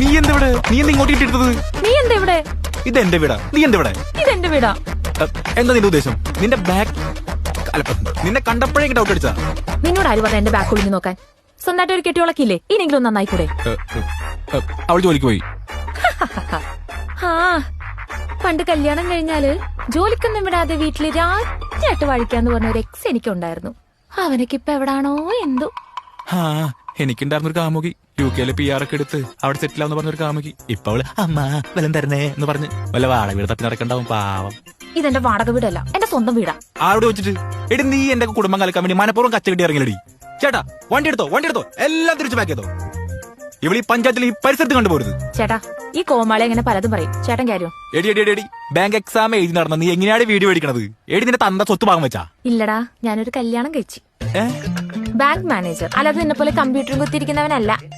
നീ എന്തെവിടെ? നീ എന്ത് ഇങ്ങോട്ട് ഇട്ടിട്ടത് നീ എന്താ ഇവിടെ ഇത് എന്റെ വീടാ. നീ എന്തെവിടെ? എന്റെ വീടാ. എന്താ നിന്റെ ഉദ്ദേശം? നിന്റെ ബാക്ക് നിന്നെ കണ്ടപ്പോഴേ ഡൗട്ട് അടിച്ചാ നിന്നോട് ആര് പറഞ്ഞ എന്റെ ബാക്ക് ഒഴിഞ്ഞു നോക്കാൻ? സ്വന്തമായിട്ട് ഒരു കെട്ടിയോളക്കില്ലേ? ഇനിയെങ്കിലും നന്നായി കൂടെ. ഏ, ഏ, ഏ, അവൾ ജോലിക്ക് പോയി. ആ പണ്ട് കല്യാണം കഴിഞ്ഞാൽ ജോലിക്കൊന്നും വിടാതെ വീട്ടിൽ രാജ്യായിട്ട് വഴിക്കാന്ന് പറഞ്ഞ ഒരു എക്സ് എനിക്കുണ്ടായിരുന്നു. അവനക്കിപ്പോ എവിടാണോ എന്തോ. ആ എനിക്കുണ്ടായിരുന്ന ഒരു കാമുകി. യു കെയിലെ പി ആർ ഒക്കെ എടുത്ത് അവിടെ സെറ്റിൽ ആവുന്ന പറഞ്ഞൊരു കാമുകി. ഇപ്പൊ അവൾ അമ്മ വലം തരണേ എന്ന് പറഞ്ഞ് വല്ല വാടക വീട് തപ്പി നടക്കണ്ടാവും പാവം. ഇതെന്റെ വാടക വീടല്ല എന്റെ സ്വന്തം വീടാ. ആരോട് വെച്ചിട്ട് എടി നീ എന്റെ കുടുംബം കലക്കാൻ വേണ്ടി മനപൂർവം കച്ചകെട്ടി ഇറങ്ങിലടി ചേട്ടാ വണ്ടി എടുത്തോ വണ്ടി എടുത്തോ. എല്ലാം തിരിച്ചു പാക്ക് ചെയ്തോ. ഈ പഞ്ചായത്തിൽ ഈ പരിസരത്ത് കണ്ടുപോരുത്. ചേട്ടാ ഈ കോമാളി എങ്ങനെ പലതും പറയും. ചേട്ടൻ കാര്യം. എടി എടി എടി ബാങ്ക് എക്സാം എഴുതി നടന്ന നീ എങ്ങനെയാണ് വീഡിയോ എടുക്കണത് എടി നിന്റെ തന്ന സ്വത്ത് ഭാഗം വെച്ചാ. ഇല്ലടാ ഞാനൊരു കല്യാണം കഴിച്ചു. Bank manager. അല്ലാതെ നിന്നെ പോലെ കമ്പ്യൂട്ടറും കുത്തിയിരിക്കുന്നവനല്ല.